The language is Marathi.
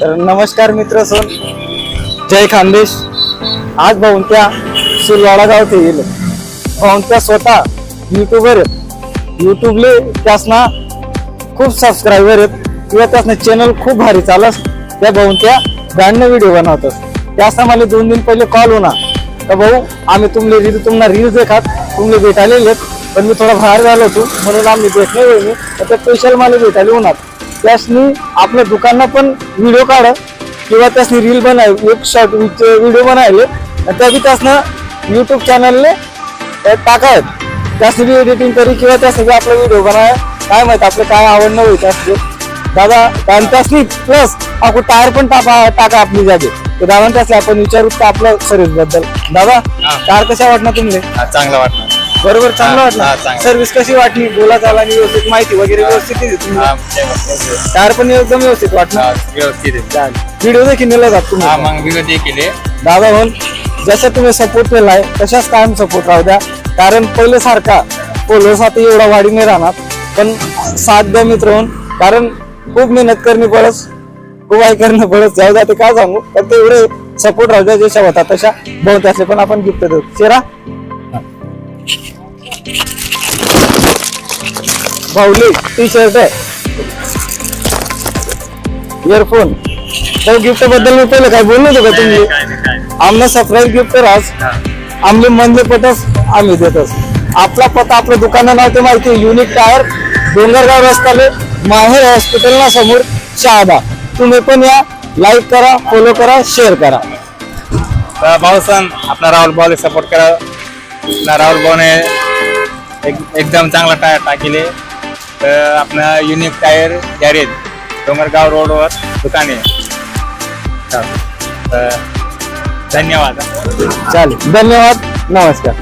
तर नमस्कार मित्र सोन. जय खानदेश. आज भाऊंत्या सुरवाडा गाव ते गेले भाऊंत्या स्वतः युट्यूबर आहेत. युट्यूबले त्यासना खूप सबस्क्रायबर आहेत. किंवा त्यासनं चॅनल खूप भारी चालस. त्या भाऊंत्या गाणं व्हिडिओ बनवतात. त्यासना मला दोन दिन पहिले कॉल होणार. तर भाऊ आम्ही तुमले रील तुम्हाला रील्स देखात. तुमले भेटायला येत पण मी थोडा बाहेर झालो होतो. म्हणून आम्ही भेटले नाही. मी तर ते स्पेशल मला भेटायला होणार. त्यासनी आपल्या दुकानला पण व्हिडिओ काढ किंवा त्यासनी रील बनाय एक शॉर्ट व्हिडिओ बनायले आणि त्या बी त्यासनं युट्यूब चॅनलने टाकायत. त्यासनी बी एडिटिंग करी किंवा त्यासनी बी आपला व्हिडिओ बनाय काय माहीत आपलं काय आवडणं होईल त्यासनी. दादा आणि त्यासनी प्लस आपण टायर पण टाका टाका आपली जागे. तर दादा त्यासनी आपण विचारू का आपल्या सर्व्हिसबद्दल. दादा टायर कशा वाटणार तुम्ही? चांगला वाटणार. बरोबर चांगलं हा, वाटलं. चांगलं. सर्व्हिस कशी वाटली? बोला चाला आणि व्यवस्थित माहिती वगैरे व्यवस्थित दिली तुम्ही. हा, व्यवस्थित. टायर पण एकदम व्यवस्थित वाटणार आहे. व्हिडिओ देखील नेला जात हा तुम्ही मग विगत हे केले दादा म्हणून जसं तुम्ही सपोर्ट केलाय तशाच कायम सपोर्ट राहू द्या. कारण पहिले सारखा पोलो आता एवढा वाढी नाही राहणार. पण साथ द्या मित्र होऊन कारण खूप मेहनत करणी पडस खूप आई करणं पडस जाऊ द्या ते काय सांगू? पण ते एवढे सपोर्ट राहू द्या जशा होता तशा बहुत असले पण आपण गिफ्ट देऊ शेरा भाऊली टी शर्ट आहे. इयरफोन तर गिफ्टबद्दल मी पहिले काय बोललो होतो का तुम्ही. आमना सरप्राईज गिफ्ट राज हा. आमले म्हणले पटस आम्ही देतोस आपला पत्ता आपलं दुकानं नाव ते माहिती युनिक टायर डोंगरगाव रस्त्याले माहेर हॉस्पिटल ना समोर शहादा. तुम्ही पण या लाईक करा फॉलो करा शेअर करा. तर भाऊ सण आपला राहुल भाऊला सपोर्ट करा. आपला राहुल भाऊने एक, एकदम चांगला टायर टाकेले. तर आपला युनिक टायर गॅरेज डोंगरगाव रोडवर दुकान आहे. धन्यवाद. चालेल. धन्यवाद. नमस्कार.